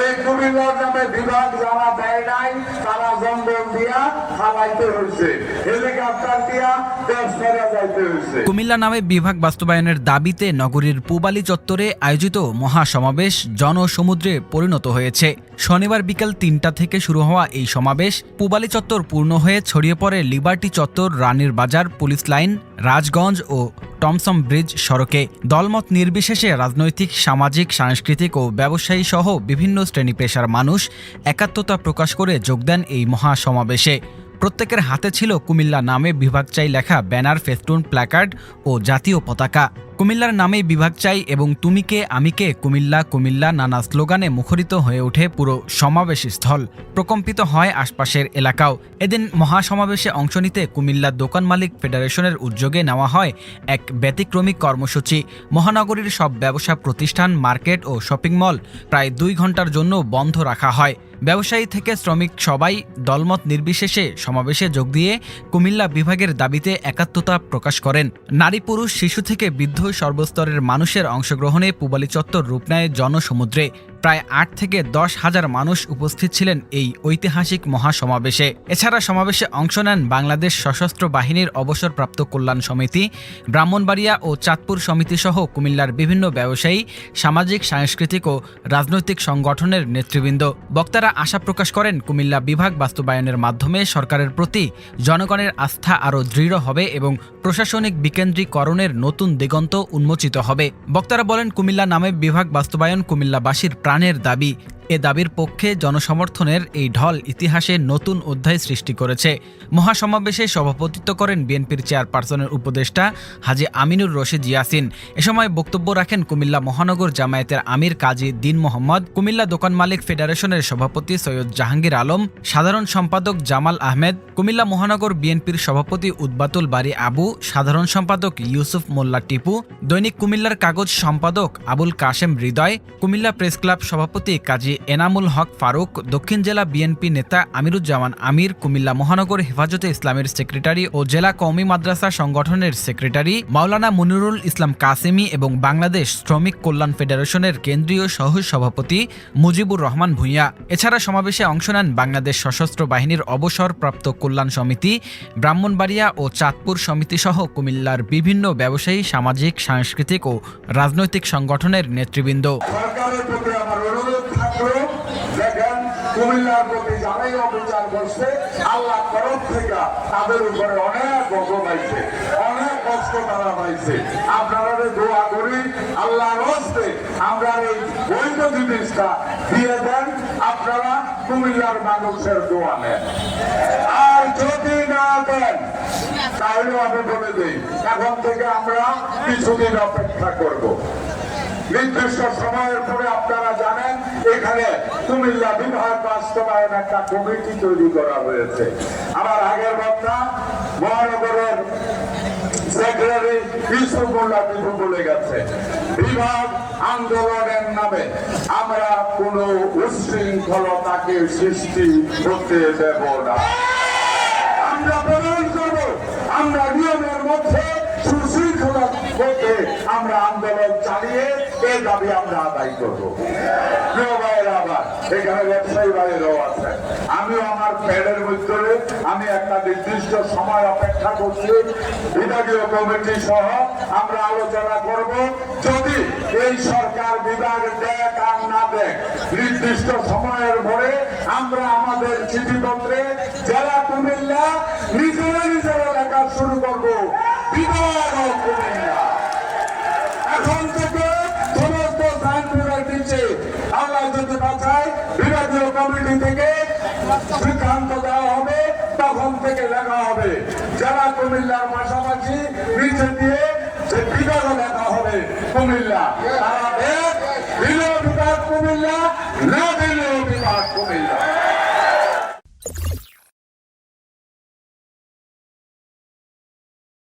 এই কুমিল্লার নামে বিভাগ যারা দেয় নাই, তারা জঙ্গল দিয়া হয়েছে হেলিকপ্টার দিয়া কুমিল্লা নামে বিভাগ বাস্তবায়নের দাবিতে নগরীর পুবালি চত্বরে আয়োজিত মহাসমাবেশ জনসমুদ্রে পরিণত হয়েছে। শনিবার বিকেল তিনটা থেকে শুরু হওয়া এই সমাবেশ পুবালি চত্বর পূর্ণ হয়ে ছড়িয়ে পড়ে লিবার্টি চত্বর, রানীর বাজার, পুলিশ লাইন, রাজগঞ্জ ও টমসম ব্রিজ সড়কে দলমত নির্বিশেষে রাজনৈতিক, সামাজিক, সাংস্কৃতিক ও ব্যবসায়ী সহ বিভিন্ন শ্রেণি পেশার মানুষ একাত্মতা প্রকাশ করে যোগ দেন এই মহাসমাবেশে। প্রত্যেকের হাতে ছিল কুমিল্লা নামে বিভাগ চাই লেখা ব্যানার, ফেস্টুন, প্ল্যাকার্ড ও জাতীয় পতাকা। কুমিল্লার নামে বিভাগ চাই এবং তুমি কে, আমি কে, কুমিল্লা কুমিল্লা নানা স্লোগানে মুখরিত হয়ে ওঠে পুরো সমাবেশ স্থল প্রকম্পিত হয় আশপাশের এলাকাও। এদিন মহাসমাবেশে অংশ নিতে কুমিল্লা দোকান মালিক ফেডারেশনের উদ্যোগে নেওয়া হয় এক ব্যতিক্রমিক কর্মসূচি। মহানগরীর সব ব্যবসা প্রতিষ্ঠান, মার্কেট ও শপিং মল প্রায় দুই ঘণ্টার জন্য বন্ধ রাখা হয়। ব্যবসায়ী থেকে শ্রমিক সবাই দলমত নির্বিশেষে সমাবেশে যোগ দিয়ে কুমিল্লা বিভাগের দাবিতে একাত্মতা প্রকাশ করেন। নারী পুরুষ, শিশু থেকে বৃদ্ধ সর্বস্তরের মানুষের অংশগ্রহণে পুবালি চত্বর রূপ নেয় জনসমুদ্রে। প্রায় আট থেকে দশ হাজার মানুষ উপস্থিত ছিলেন এই ঐতিহাসিক মহাসমাবেশে। এছাড়া সমাবেশে অংশ নেন বাংলাদেশ সশস্ত্র বাহিনীর অবসরপ্রাপ্ত কল্যাণ সমিতি, ব্রাহ্মণবাড়িয়া ও চাঁদপুর সমিতি সহ কুমিল্লার বিভিন্ন ব্যবসায়ী, সামাজিক, সাংস্কৃতিক ও রাজনৈতিক সংগঠনের নেতৃবৃন্দ। বক্তারা আশা প্রকাশ করেন, কুমিল্লা বিভাগ বাস্তবায়নের মাধ্যমে সরকারের প্রতি জনগণের আস্থা আরও দৃঢ় হবে এবং প্রশাসনিক বিকেন্দ্রীকরণের নতুন দিগন্ত উন্মোচিত হবে। বক্তারা বলেন, কুমিল্লা নামে বিভাগ বাস্তবায়ন কুমিল্লাবাসীর প্রাণের দাবি এ দাবির পক্ষে জনসমর্থনের এই ঢল ইতিহাসে নতুন অধ্যায় সৃষ্টি করেছে। মহাসমাবেশে সভাপতিত্ব করেন বিএনপির চেয়ারপারসনের উপদেষ্টা হাজি আমিনুর রশিদ ইয়াসিন। এ সময় বক্তব্য রাখেন কুমিল্লা মহানগর জামায়াতের আমির কাজী দিন মোহাম্মদ, কুমিল্লা দোকান মালিক ফেডারেশনের সভাপতি সৈয়দ জাহাঙ্গীর আলম, সাধারণ সম্পাদক জামাল আহমেদ, কুমিল্লা মহানগর বিএনপির সভাপতি উদ্বাতুল বাড়ি আবু, সাধারণ সম্পাদক ইউসুফ মোল্লা টিপু, দৈনিক কুমিল্লার কাগজ সম্পাদক আবুল কাশেম হৃদয়, কুমিল্লা প্রেস ক্লাব সভাপতি কাজী এনামুল হক ফারুক, দক্ষিণ জেলা বিএনপি নেতা আমিরুজ্জামান আমির, কুমিল্লা মহানগর হেফাজতে ইসলামের সেক্রেটারি ও জেলা কওমি মাদ্রাসা সংগঠনের সেক্রেটারি মাওলানা মুনিরুল ইসলাম কাসেমি এবং বাংলাদেশ শ্রমিক কল্যাণ ফেডারেশনের কেন্দ্রীয় সহ সভাপতি মুজিবুর রহমান ভূঁইয়া। এছাড়া সমাবেশে অংশ নেন বাংলাদেশ সশস্ত্র বাহিনীর অবসরপ্রাপ্ত কল্যাণ সমিতি, ব্রাহ্মণবাড়িয়া ও চাঁদপুর সমিতি সহ কুমিল্লার বিভিন্ন ব্যবসায়ী, সামাজিক, সাংস্কৃতিক ও রাজনৈতিক সংগঠনের নেতৃবৃন্দ সরকারের প্রতি আমার অনুরোধ থাকল দেখেন কুমিল্লার প্রতি যারাই অবিচার করছে, আল্লাহ তরফ থেকে তাদের উপরে অনেক গজব পাইছে, অনেক কষ্ট তারা পাইছে। আপনারা দোয়া করি, আল্লাহর হস্তে আমরা এই বৈধ জিনিসটা দিয়ে দেন, আপনারা কুমিল্লার মানুষের দোয়া নেন। আর যদি না দেন তাহলে আমি বলে দিই, এখন থেকে আমরা কিছুদিন অপেক্ষা করব। নির্দিষ্ট সময়ের পরে আপনারা জানেন, এখানে কুমিল্লা বিভাগ বাস্তবায়ন একটা কমিটি তৈরি করা হয়েছে। আমার আগের বক্তা, মহানগরের সেক্রেটারি বলে গেছে, বিভাগ আন্দোলনের নামে আমরা কোনো উশৃঙ্খলতাকে সৃষ্টি করতে দেব না। আমরা প্রমাণ করব, আমরা নিয়মের মধ্যে আমরা আন্দোলন চালিয়ে এই দাবি আমরা আদায় করব। আবার, এখানে ব্যবসায়ী আছে। আমার প্যাডের মধ্যে আমি একটা নির্দিষ্ট সময় অপেক্ষা করছি। বিভাগীয় কমিটি সহ আমরা আলোচনা করব। যদি এই সরকার বিভাগ দেখ আর না দেখ, নির্দিষ্ট সময়ের পরে আমরা আমাদের চিঠিপত্রে জেলা কুমিল্লা নিজেরা নিজেরা লেখা শুরু করব বিভাগ ও কুমিল্লা এখন থেকে সমস্ত সাইন বিভাগ দিচ্ছে বাঁচায় বিভাগীয় কমিটি থেকে দেওয়া হবে, তখন থেকে লেখা হবে। জেলা কুমিল্লার পাশাপাশি নিচে দিয়ে যে বিভাগও লেখা হবে কুমিল্লা। তারা